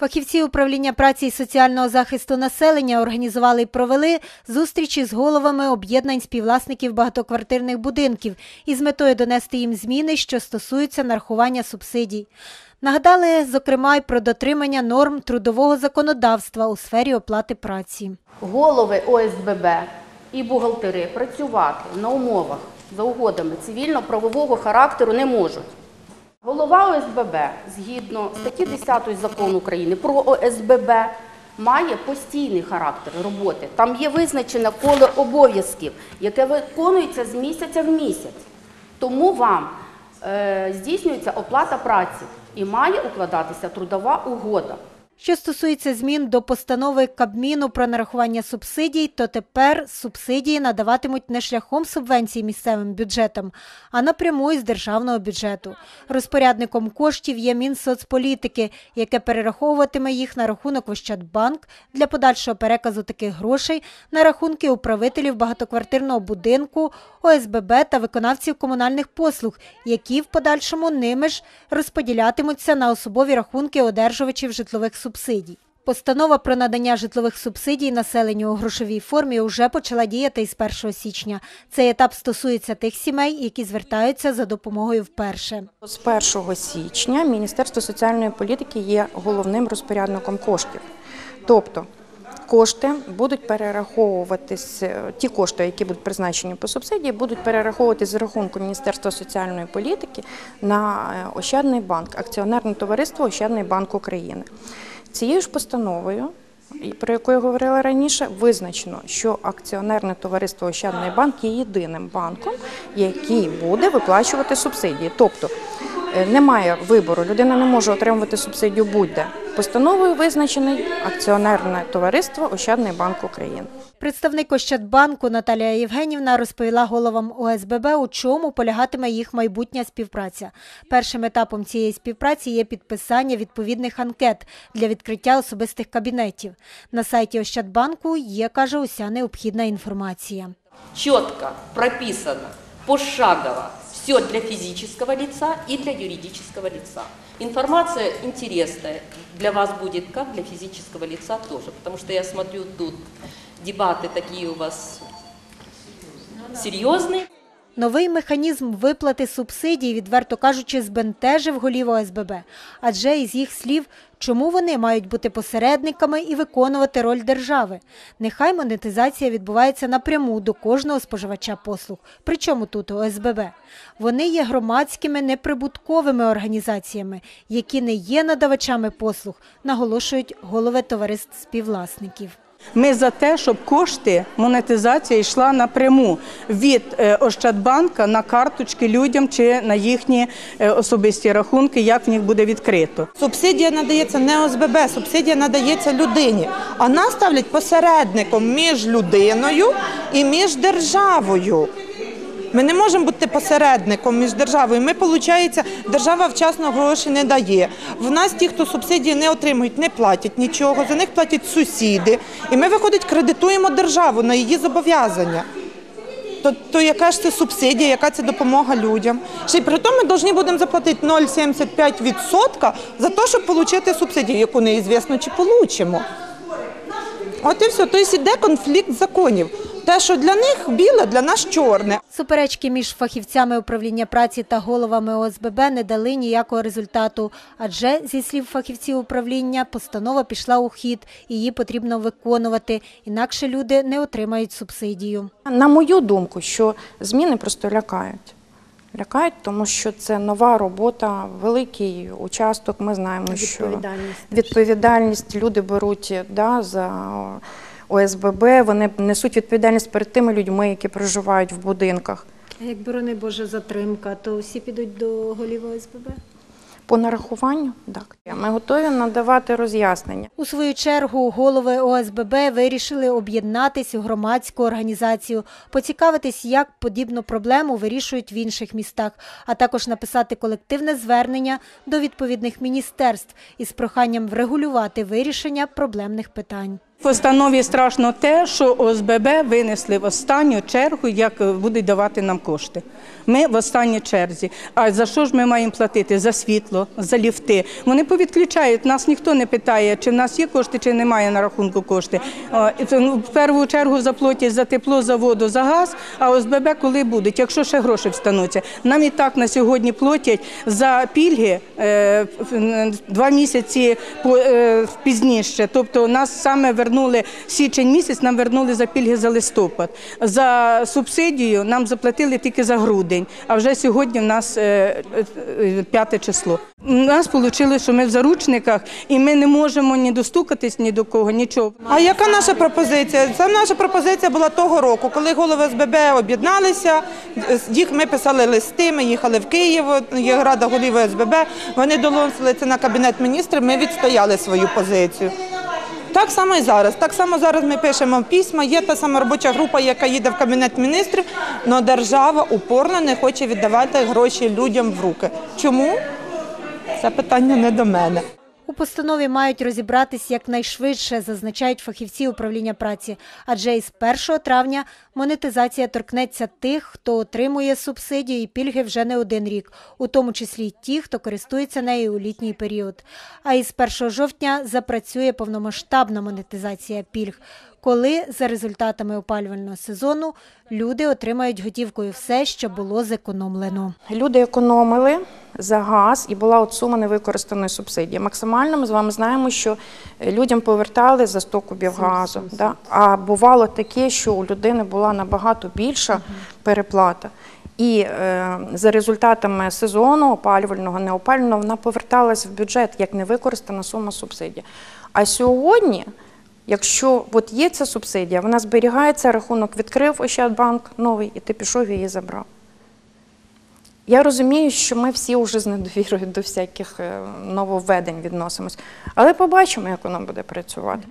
Фахівці управління праці і соціального захисту населення організували і провели зустрічі з головами об'єднань співвласників багатоквартирних будинків із метою донести їм зміни, що стосуються нарахування субсидій. Нагадали, зокрема, й про дотримання норм трудового законодавства у сфері оплати праці. голови ОСББ і бухгалтери працювати на умовах за угодами цивільно-правового характеру не можуть. Голова ОСББ, згідно статті 10 закону України про ОСББ, має постійний характер роботи. Там є визначене коло обов'язків, яке виконується з місяця в місяць. Тому вам е, здійснюється оплата праці і має укладатися трудова угода. Що стосується змін до постанови Кабміну про нарахування субсидій, то тепер субсидії надаватимуть не шляхом субвенцій місцевим бюджетам, а напряму із державного бюджету. Розпорядником коштів є Мінсоцполітики, яке перераховуватиме їх на рахунок в Ощадбанк для подальшого переказу таких грошей на рахунки управителів багатоквартирного будинку, ОСББ та виконавців комунальних послуг, які в подальшому ними ж розподілятимуться на особові рахунки одержувачів житлових субсидій. Постанова про надання житлових субсидій населенню у грошовій формі вже почала діяти із 1 січня. Цей етап стосується тих сімей, які звертаються за допомогою вперше. З 1 січня Міністерство соціальної політики є головним розпорядником коштів. Тобто кошти будуть перераховуватись, е, ті кошти, які будуть призначені по субсидії, будуть перераховуватись з рахунку Міністерства соціальної політики на е, Ощадний банк, акціонерне товариство Ощадний банк України. Цією ж постановою. Про яку я говорила раніше, визначено, що акціонерне товариство Ощадний банк є єдиним банком, який буде виплачувати субсидії. Тобто немає вибору, людина не може отримувати субсидію будь-де. Постановою визначений акціонерне товариство Ощадний банк України. Представник Ощадбанку Наталія Євгенівна розповіла головам ОСББ, у чому полягатиме їх майбутня співпраця. Першим етапом цієї співпраці є підписання відповідних анкет для відкриття особистих кабінетів. На сайті Ощадбанку є, каже, уся необхідна інформація. четко прописано, пошагово, все для физического лица и для юридического лица. Информация интересная для вас будет, как для физического лица тоже, потому что я смотрю тут дебаты такие у вас серьезные. Новий механізм виплати субсидій, відверто кажучи, збентежив голів ОСББ. Адже із їх слів, чому вони мають бути посередниками і виконувати роль держави. Нехай монетизація відбувається напряму до кожного споживача послуг. Причому тут ОСББ. Вони є громадськими неприбутковими організаціями, які не є надавачами послуг, наголошують голови товариств співвласників. Ми за те, щоб кошти, монетизація йшла напряму від е, Ощадбанка на карточки людям чи на їхні е, особисті рахунки, як в них буде відкрито. Субсидія надається не ОСББ, субсидія надається людині. А нас ставлять посередником між людиною і між державою. Ми не можемо бути посередником між державою. Ми, виходить, держава вчасно гроші не дає. В нас ті, хто субсидії не отримують, не платять нічого, за них платять сусіди. І ми, виходить, кредитуємо державу на її зобов'язання. То, то яка ж це субсидія, яка це допомога людям? Ще й при тому ми повинні будемо заплатити 0,75% за те, щоб отримати субсидію, яку неізвісно чи получимо. От і все. Тобто йде конфлікт законів. Те, що для них біле, для нас чорне. Суперечки між фахівцями управління праці та головами ОСББ не дали ніякого результату, адже, зі слів фахівців управління, постанова пішла у хід, її потрібно виконувати, інакше люди не отримають субсидію. На мою думку, що зміни просто лякають. Лякають, тому що це нова робота, великий участок. Ми знаємо, що відповідальність люди беруть да, за ОСББ, вони несуть відповідальність перед тими людьми, які проживають в будинках. Як борони Боже затримка, то всі підуть до голів ОСББ? По нарахуванню, так. Ми готові надавати роз'яснення. У свою чергу голови ОСББ вирішили об'єднатись у громадську організацію, поцікавитись, як подібну проблему вирішують в інших містах, а також написати колективне звернення до відповідних міністерств із проханням врегулювати вирішення проблемних питань. Постанові страшно те, що ОСББ винесли в останню чергу, як будуть давати нам кошти. Ми в останній черзі. А за що ж ми маємо платити? За світло, за ліфти. Вони повідключають. Нас ніхто не питає, чи в нас є кошти, чи немає на рахунку кошти. Ну, В першу чергу заплатять за тепло, за воду, за газ, а ОСББ коли будуть, якщо ще гроші встануться. Нам і так на сьогодні платять за пільги е, два місяці е, пізніше. Тобто нас саме вернули січень місяць, нам вернули за пільги за листопад. За субсидію нам заплатили тільки за грудень, а вже сьогодні в нас е, е, п'яте число. У нас вийшло, що ми в заручниках і ми не можемо ні достукатись ні до кого, нічого. А яка наша пропозиція? Це наша пропозиція була того року, коли голови СББ об'єдналися. Їх ми писали листи, ми їхали в Київ, є рада голів СББ. Вони доносили це на кабінет міністрів. Ми відстояли свою позицію. Так само і зараз. Так само зараз ми пишемо письма. Є та сама робоча група, яка їде в кабінет міністрів, але держава упорно не хоче віддавати гроші людям в руки. Чому? Це питання не до мене. У постанові мають розібратись якнайшвидше, зазначають фахівці управління праці, адже із 1 травня монетизація торкнеться тих, хто отримує субсидії і пільги вже не один рік, у тому числі й ті, хто користується нею у літній період. А із 1 жовтня запрацює повномасштабна монетизація пільг, коли за результатами опалювального сезону люди отримають готівкою все, що було зекономлено. Люди економили за газ і була от сума невикористаної субсидії. Максимально ми з вами знаємо, що людям повертали за 100 кубів газу. Да? А бувало таке, що у людини була набагато більша переплата. І е, за результатами сезону опалювального, неопалювального, вона поверталась в бюджет як невикористана сума субсидії. А сьогодні, якщо от є ця субсидія, вона зберігається, рахунок відкрив Ощадбанк новий, і ти пішов її забрав. Я розумію, що ми всі вже з недовірою до всяких е, нововведень відносимось, але побачимо, як воно буде працювати.